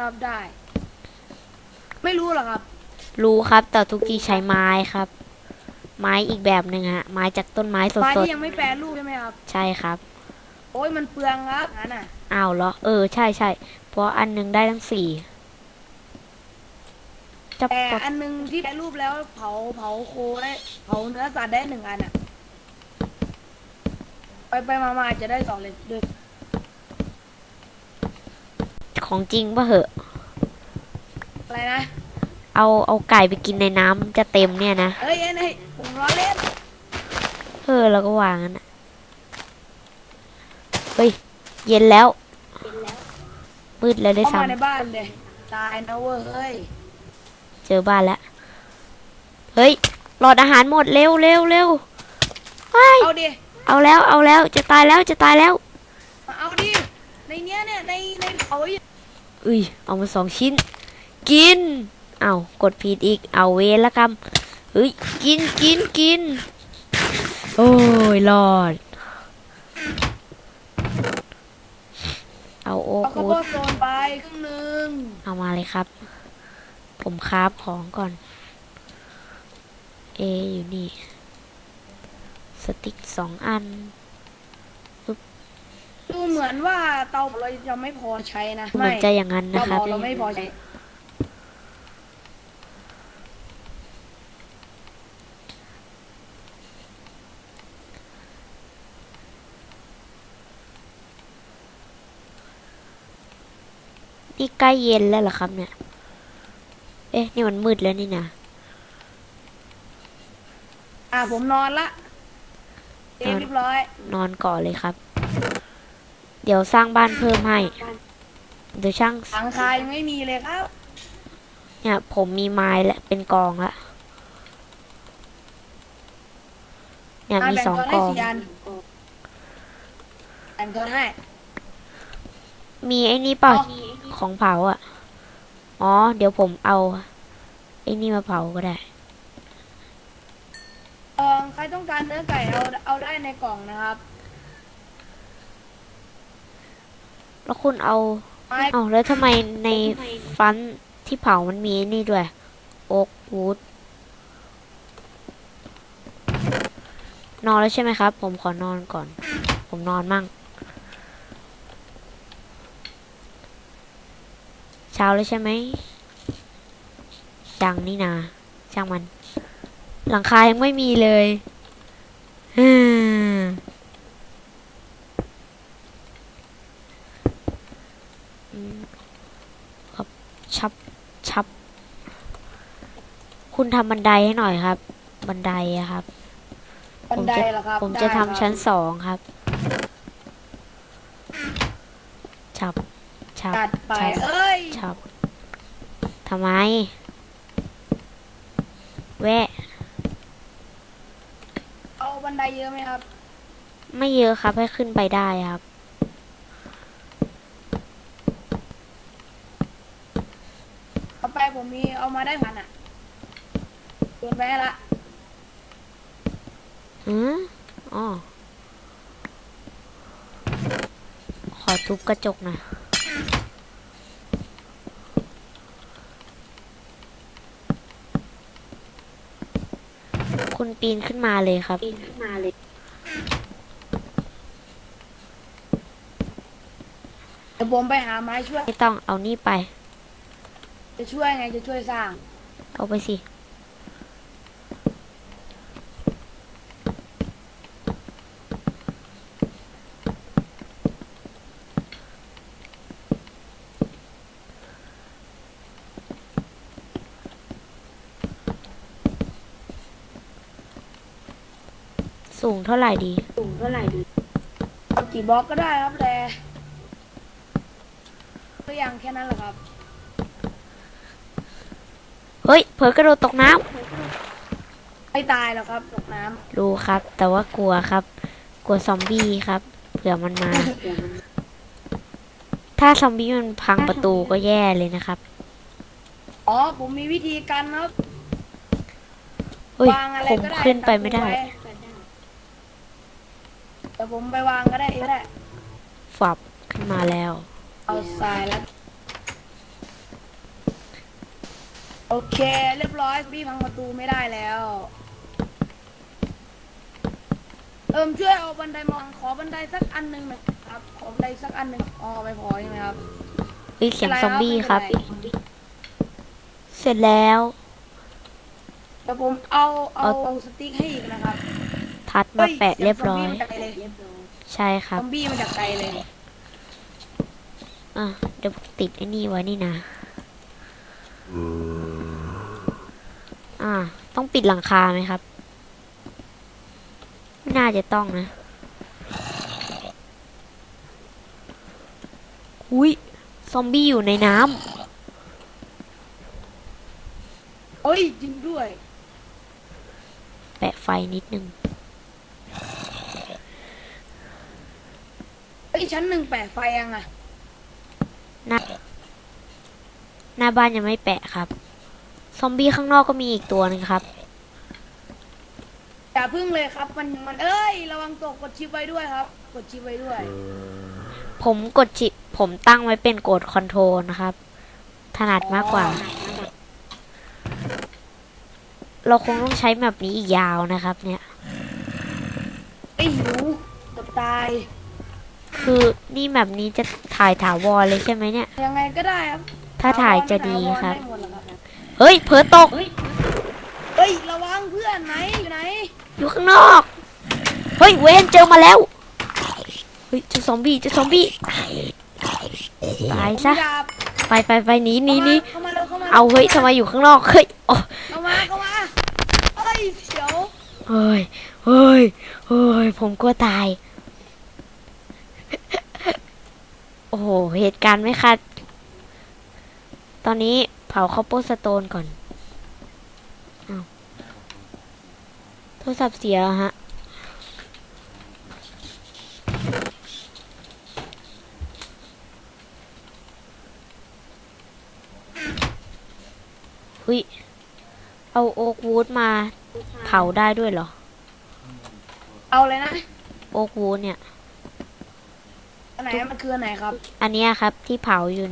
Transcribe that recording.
ครับได้ ไม่รู้หรอกครับ รู้ครับแต่ทุกทีใช้ไม้ครับ ไม้อีกแบบหนึ่งฮะ ไม้จากต้นไม้สไม้ดที่ยังไม่แปรรูปใช่ไหมครับๆใช่ครับ โอ้ยมันเปลืองครับงั้นน่ะอ้าวเหรอ เออ ใช่ใช่เพราะอันหนึงได้ทั้งสี่จะแต่ปะอันนึงที่แปรรูปแล้วเผาเผาโคได้เผาเนื้อสัตว์ได้หนึ่งอันอะ ไปไปมามาอาจจะได้สองเลยด้วย ของจริงปะเหอะ อะไรนะ เอาเอาไก่ไปกินในน้ำจะเต็มเนี่ยนะเอ้ยเอ้ยเอ้ยผมล้อเล่นเออเราก็วางกันนะเฮ้ย เย็นแล้ว มืดแล้วได้วยเข้ามาในซ้ำบ้านเลยตายนะเว้ยเฮ้ยเจอบ้านแล้ว เฮ้ย หลอดอาหารหมดเร็วเร็วเร็วว้ายเอาดิเอาแล้วเอาแล้วจะตายแล้วจะตายแล้ว มาเอาดิในเนี้ยเนี่ยในในเขาอยู่ อุ้ยเอามาสองชิ้น กิน เอากดผิดอีก เอาเวรละกำเฮ้ย กินกินกิน โอ้ยรอด เอาโอเอาข้าวคูโพดดโซนไปครึ่งหนึ่งเอามาเลยครับ ผมคราฟของก่อน เออยู่นี่ สติ๊กสองอัน ดูเหมือนว่าเตาเราจะไม่พอใช้นะเหมือนจะอย่างนั้นนะเตาครับเผาเราไม่พอใช้ นี่ใกล้เย็นแล้วเหรอครับเนี่ย เอ๊ะ นี่มันมืดแล้วนี่นะอะผมนอนละเตรียมเรียบร้อย นอนก่อนเลยครับเดี๋ยวสร้างบ้านเพิ่มให้ เดี๋ยวช่างหลังคายังไม่มีเลยครับ เนี่ยผมมีไม้และเป็นกองละเนี่ยอะมีแบ่งสองตัวกให้องสี่อันแบ่งตัวให้มีไอ้นี่เปล่าเอาของเผาอะ อ๋อ เดี๋ยวผมเอาไอ้นี่มาเผาก็ได้ เออใครต้องการเนื้อไก่เอาเอาได้ในกล่องนะครับ แล้วคุณเอาไม้เอาแล้วทำไมในฟันที่เผามันมีไอ้นี่ด้วย โอ๊กวูดนอนแล้วใช่ไหมครับ ผมขอนอนก่อน ผมนอนมั่ง เช้าแล้วใช่ไหมยังนี่นาช่างมัน หลังคายังไม่มีเลยฮึมอืมครับชับชับ คุณทำบันไดให้หน่อยครับ บันไดอะครับ บันไดเหรอครับผมได้จะครัทำบชั้นสองครับฉับฉับจัดไปฉับเอ้ยฉับทำไม แวะ เอาบันไดเยอะไหมครับไม่เยอะครับให้ขึ้นไปได้ครับ เอาไปผมมีเอามาได้พันอะ เกินไปละอืมอ๋อ ขอทุบกระจกหนะคุณปีนขึ้นมาเลยครับ ปีนขึ้นมาเลย เดี๋ยวผมไปหาไม้ช่วย ไม่ต้องเอานี่ไป จะช่วยไงจะช่วยสร้าง เอาไปสิ สูงเท่าไหร่ดี สูงเท่าไหร่ดีเอากี่บล็อกก็ได้ครับแต่ก็ยังแค่นั้นแหละครับ เฮ้ย เผลอกระโดดตกน้ไม่ตายหรอกครับตกน้ำรู้ครับ แต่ว่ากลัวครับ กลัวซอมบี้ครับเผื่อมันมา ถ้าซอมบี้มันพังประตูก็แย่เลยนะครับำอ๋อ ผมมีวิธีการครับเฮ้ยวางอะไรผมก็ได้ขึ้นไปไม่ได้ตะปูว้เดี๋ยวผมไปวางก็ได้ก็ได้ ฝับขึ้นมาแล้ว เอาทรายแล้ว โอเค เรียบร้อยพี่พังประตูไม่ได้แล้ว เอิมช่วยเอาบันไดมองขอบันไดสักอันหนึ่งหน่อยครับ ขอบันไดสักอันหนึ่งอ๋อไม่พอใช่ไหมครับเฮ้ยเสียงไม่ซป็อมนไบี้ครับไม่เป็นไเสร็จแล้ว เดี๋ยวผมเอาเอาเอาสติ๊กให้อีกนะครับ ทัดมาแปะเรียบร้อยฮ้สีงซมบี้มาจากไกลเลยใช่คซรับอมบี้มาจากไกลเลยอะ เดี๋ยวติดไอ้นี่ไว้นี่นะอ่า ต้องปิดหลังคาไหมครับ ไม่น่าจะต้องนะ อุ้ย ซอมบี้อยู่ในน้เอ้ยจริงด้วยำแปะไฟนิดนึง เอ้ย ชั้นหนึ่งแปะไฟยังอะหน้าหน้าบ้านยังไม่แปะครับ ซอมบี้ข้างนอกก็มีอีกตัวหนึ่งครับ อย่าพึ่งเลยครับ มันมันเอ้ย ระวังตกกดชิปไว้ด้วยครับ กดชิปไว้ด้วย ผมกดจิผมตั้งไว้เป็นกดคอนโทรลนะครับ ถนัดมากกว่า เราคงต้องใช้แบบนี้อีกยาวนะครับ เนี่ย ไอ้หิวเกับตาย คือนี่แบบนี้จะถ่ายถาวรเลยใช่ไหมเนี่ย ยังไงก็ได้ครับถ้าถ่ายจะดีครับได้หมดแหละครับเฮ้ย เผลอตก เฮ้ยระวังเพื่อนไหนอยู่ไหนอยู่ข้างนอก เฮ้ยเวนเจอมาแล้ว เฮ้ยเจ้าซอมบี้เจ้าซอมบี้ตายซะ ดาบไปไปไปหนีหนีหนีเข้ามาเร็วเข้ามาเอาเฮ้ยทำไมอยู่ข้างนอก เฮ้ยอ๋อเข้ามาเข้ามาเอ้ยเสียวเฮ้ยเฮ้ยเฮ้ยผมกลัวตาย โอ้โห เหตุการณ์ไม่คาดตอนนี้เผาคอปเปอร์สโตนก่อนอ้าวโทรศัพท์เสียเหรอฮะ หุยเอาโอ๊กวูดมาเผาได้ด้วยเหรอ เอาเลยนะ โอ๊กวูดเนี่ย อันไหนมันคืออันไหนครับ อันเนี้ยครับที่เผาอยู่